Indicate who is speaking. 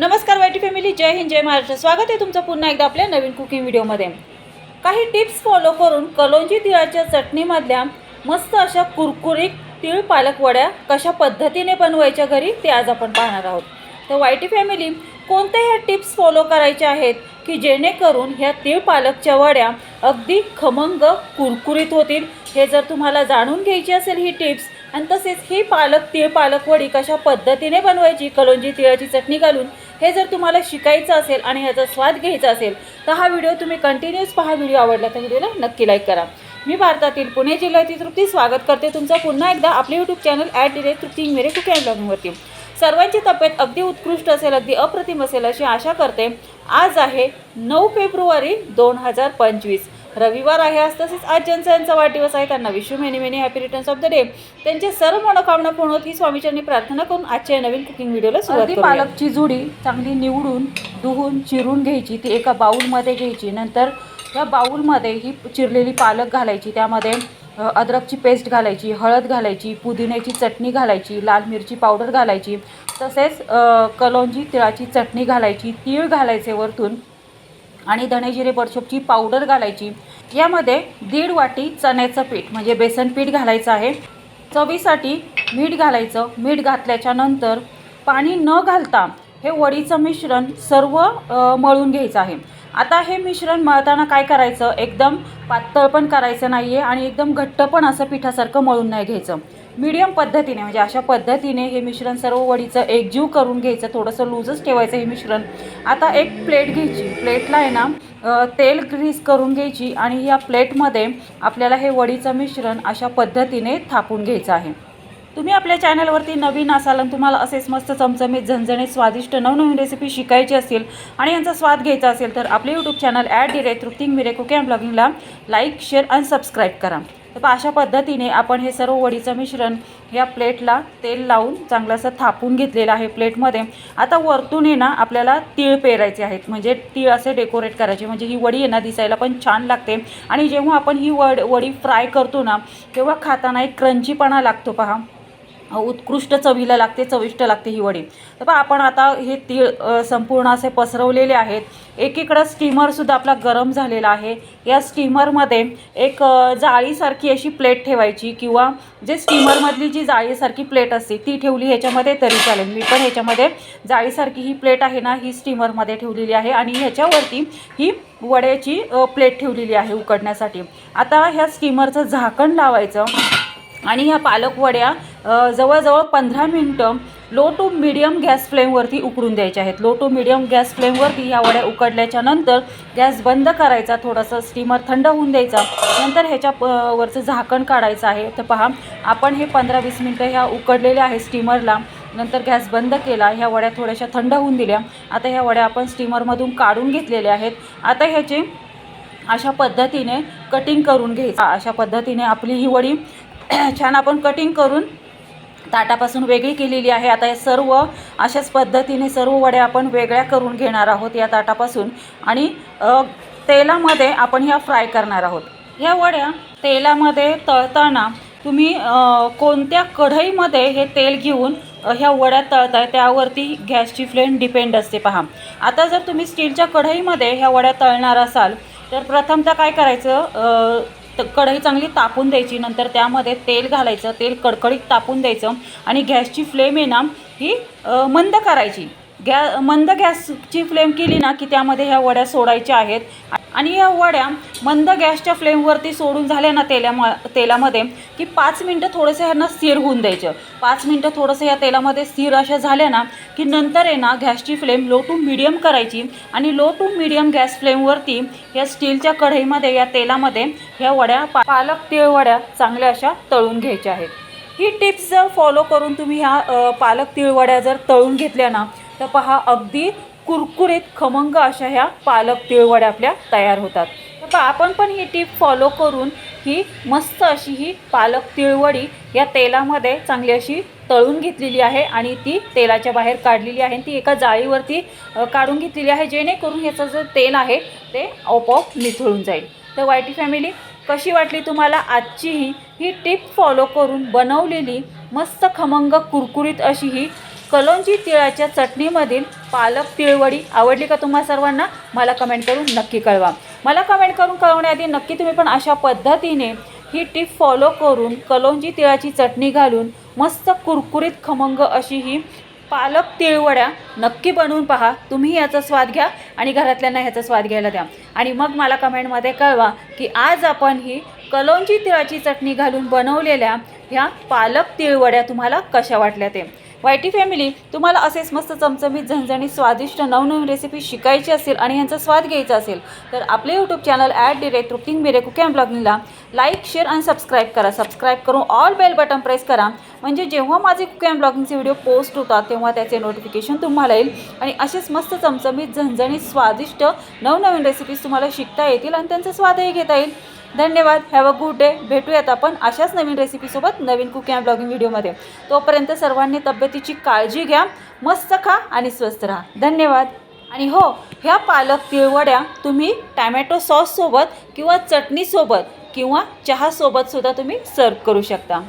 Speaker 1: नमस्कार YT family जय हिंद जय महाराष्ट्र. स्वागत आहे तुमचं पुन्हा एकदा आपल्या नवीन कुकिंग व्हिडिओमध्ये. काही टिप्स फॉलो करून कलोंजी तिळाच्या चटणीमधल्या मस्त अशा कुरकुरीत तीळ पालक वड्या कशा पद्धतीने बनवायच्या घरी ते आज आपण पाहणार आहोत. तर वाईटी फॅमिली कोणत्या ह्या टिप्स फॉलो करायच्या आहेत की जेणेकरून ह्या तीळ पालकच्या वड्या अगदी खमंग कुरकुरीत होतील? हे जर तुम्हाला जाणून घ्यायची असेल ही टिप्स आणि तसेच ही पालक तीळ पालक वडी कशा पद्धतीने बनवायची कलोंजी तिळाची चटणी घालून हे जर तुम्हाला शिकायचं असेल आणि ह्याचा स्वाद घ्यायचा असेल तर हा व्हिडिओ तुम्ही कंटिन्यूस पहा. व्हिडिओ आवडला तर व्हिडिओला नक्की लाईक करा. मी भारतातील पुणे जिल्ह्यातील तृप्ती स्वागत करते तुमचं पुन्हा एकदा आपले यूट्यूब चॅनल ॲट डिरे तृप्ती मेरे कुक अँड ब्लॉगिंगवरती सर्वांची तब्येत अगदी उत्कृष्ट असेल अगदी अप्रतिम असेल अशी आशा करते. आज आहे नऊ फेब्रुवारी दोन हजार पंचवीस. रविवार आहे आज तसेच आज ज्यांचा यांचा वाढदिवस आहे त्यांना wish you many many happy returns of the day त्यांचे सर्व मनोकामना पूर्ण होत ही स्वामीचरणी प्रार्थना करून आजच्या या नवीन कुकिंग व्हिडिओला सुरुवात.
Speaker 2: पालकची जुडी चांगली निवडून धुवून चिरून घ्यायची ती एका बाऊलमध्ये घ्यायची. नंतर त्या बाऊलमध्ये ही चिरलेली पालक घालायची त्यामध्ये अद्रकची पेस्ट घालायची हळद घालायची पुदिन्याची चटणी घालायची लाल मिरची पावडर घालायची. तसेच कलोंजी तिळाची चटणी घालायची तीळ घालायचे वरतून. आणि धणेजिरे बडशोपची पावडर घालायची. यामध्ये दीड वाटी चण्याचं पीठ म्हणजे बेसन पीठ घालायचं आहे. चवीसाठी मीठ घालायचं. मीठ घातल्याच्या नंतर पाणी न घालता हे वडीचं मिश्रण सर्व मळून घ्यायचं आहे. आता हे मिश्रण मळताना काय करायचं? एकदम पातळ पण करायचं नाही आहे आणि एकदम घट्ट पण असं पिठासारखं मळून नाही घ्यायचं. मीडियम पद्धतीने म्हणजे अशा पद्धतीने हे मिश्रण सर्व वडीचं एकजीव करून घ्यायचं. थोडंसं लूजच ठेवायचं हे मिश्रण. आता एक प्लेट घ्यायची. प्लेटला आहे ना तेल ग्रीस करून घ्यायची आणि या प्लेटमध्ये आपल्याला हे वडीचं मिश्रण अशा पद्धतीने थापून घ्यायचं आहे. तुम्ही आपल्या चॅनलवरती नवीन असाल आणि तुम्हाला असेच मस्त चमचमीत झणझणीत स्वादिष्ट नवनवीन रेसिपी शिकायची असेल आणि यांचा स्वाद घ्यायचा असेल तर आपले यूट्यूब चॅनल ॲड डिरे तृप्तिंग मिरे कुके अँड ब्लॉगिंगला लाईक शेअर आणि सबस्क्राईब करा. तर अशा पद्धतीने आपण हे सर्व वडीचं मिश्रण या प्लेटला तेल लावून चांगलं असं थापून घेतलेलं आहे प्लेटमध्ये आता वरतून आहे ना आपल्याला तीळ पेरायचे आहेत. म्हणजे तीळ असे डेकोरेट करायचे. म्हणजे ही वडी आहे ना दिसायला पण छान लागते. आणि जेव्हा आपण ही वड वडी फ्राय करतो ना तेव्हा खाताना एक क्रंचीपणा लागतो पहा. उत्कृष्ट चवीला लागते चविष्ट लागते ही वडी. तर पहा आपण आता हे तीळ संपूर्ण असे पसरवलेले आहेत. एकीकडं स्टीमरसुद्धा आपला गरम झालेला आहे. या स्टीमरमध्ये एक जाळीसारखी अशी प्लेट ठेवायची किंवा जे स्टीमरमधली जी जाळीसारखी प्लेट असते ती ठेवली ह्याच्यामध्ये तरी चालेल. मी पण ह्याच्यामध्ये जाळीसारखी ही प्लेट आहे ना ही स्टीमरमध्ये ठेवलेली आहे आणि ह्याच्यावरती ही वड्याची प्लेट ठेवलेली आहे उकडण्यासाठी. आता ह्या स्टीमरचं झाकण लावायचं. आणि ह्या पालकवड्या जवळजवळ पंधरा मिनटं लो टू मिडियम गॅस फ्लेमवरती उकडून द्यायच्या आहेत. लो टू मिडियम गॅस फ्लेमवरती ह्या वड्या उकडल्याच्या नंतर गॅस बंद करायचा थोडासा स्टीमर थंड होऊन द्यायचा. नंतर ह्याच्या प वरचं झाकण काढायचं आहे. तर पहा आपण हे पंधरा वीस मिनटं ह्या उकडलेल्या आहे स्टीमरला नंतर गॅस बंद केला ह्या वड्या थोड्याशा थंड होऊन दिल्या. आता ह्या वड्या आपण स्टीमरमधून काढून घेतलेल्या आहेत. आता ह्याचे अशा पद्धतीने कटिंग करून घ्यायचं. अशा पद्धतीने आपली ही वडी छान आपण कटिंग करून ताटापासून वेगळी केलेली आहे. आता हे सर्व अशाच पद्धतीने सर्व वड्या आपण वेगळ्या करून घेणार आहोत या ताटापासून. आणि तेलामध्ये आपण ह्या फ्राय करणार आहोत. ह्या वड्या तेलामध्ये तळताना तुम्ही कोणत्या कढईमध्ये हे तेल घेऊन ह्या वड्या तळताय त्यावरती गॅसची फ्लेम डिपेंड असते पहा. आता जर तुम्ही स्टीलच्या कढईमध्ये ह्या वड्या तळणार असाल तर प्रथमतः काय करायचं त- कढई चांगली तापून द्यायची नंतर त्यामध्ये तेल घालायचं तेल कडकडीत तापून द्यायचं आणि गॅसची फ्लेम आहे ना ही मंद करायची. गॅ मंद गॅसची फ्लेम केली ना की त्यामध्ये ह्या वड्या सोडायच्या आहेत. आणि या वड्या मंद गॅसच्या फ्लेमवरती सोडून झाल्या ना तेलाम तेलामध्ये की पाच मिनटं थोडंसं ह्यांना स्थिर होऊन द्यायचं. पाच मिनटं थोडंसं या तेलामध्ये स्थिर अशा झाल्या ना की नंतर आहे ना गॅसची फ्लेम लो टू मिडियम करायची आणि लो टू मिडियम गॅस फ्लेमवरती या स्टीलच्या कढईमध्ये या तेलामध्ये ह्या वड्या पा पालक तिळ वड्या चांगल्या अशा तळून घ्यायच्या आहेत. ही टिप्स जर फॉलो करून तुम्ही ह्या पालक तिळवड्या जर तळून घेतल्या ना तर पहा अगदी कुरकुरीत खमंग अशा ह्या पालक तिळवड्या आपल्या तयार होतात. तर पहा आपण पण ही टीप फॉलो करून ही मस्त अशी ही पालक तिळवडी या तेलामध्ये चांगली अशी तळून घेतलेली आहे आणि ती तेलाच्या बाहेर काढलेली आहे ती एका जाळीवरती काढून घेतलेली आहे जेणेकरून ह्याचं जे तेल आहे ते आपोआप निथळून जाईल. तर वायटी फॅमिली कशी वाटली तुम्हाला आजची ही ही टिप फॉलो करून बनवलेली मस्त खमंग कुरकुरीत अशी ही कलोंजी तिळाच्या चटणीमधील पालक तिळवडी आवडली का तुम्हा सर्वांना? मला कमेंट करून नक्की कळवा. मला कमेंट करून कळवण्याआधी नक्की तुम्ही पण अशा पद्धतीने ही टिप फॉलो करून कलोंजी तिळाची चटणी घालून मस्त कुरकुरीत खमंग अशी ही पालक तिळवड्या नक्की बनवून पहा. तुम्ही याचा स्वाद घ्या आणि घरातल्यांना ह्याचा स्वाद घ्यायला द्या. आणि मग मला कमेंटमध्ये कळवा की आज आपण ही कलोंजी तिळाची चटणी घालून बनवलेल्या ह्या पालक तिळवड्या तुम्हाला कशा वाटल्या ते. वायटी फॅमिली तुम्हाला असेच मस्त चमचमीत झणझणीत स्वादिष्ट नवनवीन रेसिपी शिकायची असेल आणि यांचा स्वाद घ्यायचा असेल तर आपले YouTube channel at direct routine मिरे कुक ब्लॉगिंगला लाईक शेअर आणि सबस्क्राईब करा. सबस्क्राईब करून ऑल बेल बटन प्रेस करा. म्हणजे जेव्हा माझे कुकॅम ब्लॉगिंगचे व्हिडिओ पोस्ट होतात तेव्हा त्याचे नोटिफिकेशन तुम्हाला येईल. आणि असेच मस्त चमचमीत झणझणीत स्वादिष्ट नवनवीन रेसिपीज तुम्हाला शिकता येतील आणि त्यांचा स्वादही घेता येईल. धन्यवाद. हॅव अ गुड डे भेटूयात आपण अशाच नवीन रेसिपीसोबत नवीन कुकिंग अँड ब्लॉगिंग व्हिडिओमध्ये तोपर्यंत सर्वांनी तब्येतीची काळजी घ्या मस्त खा आणि स्वस्त राहा. धन्यवाद. आणि हो ह्या पालक तिळवड्या तुम्ही टॅमॅटो सॉससोबत किंवा चटणीसोबत किंवा चहासोबतसुद्धा तुम्ही सर्व करू शकता.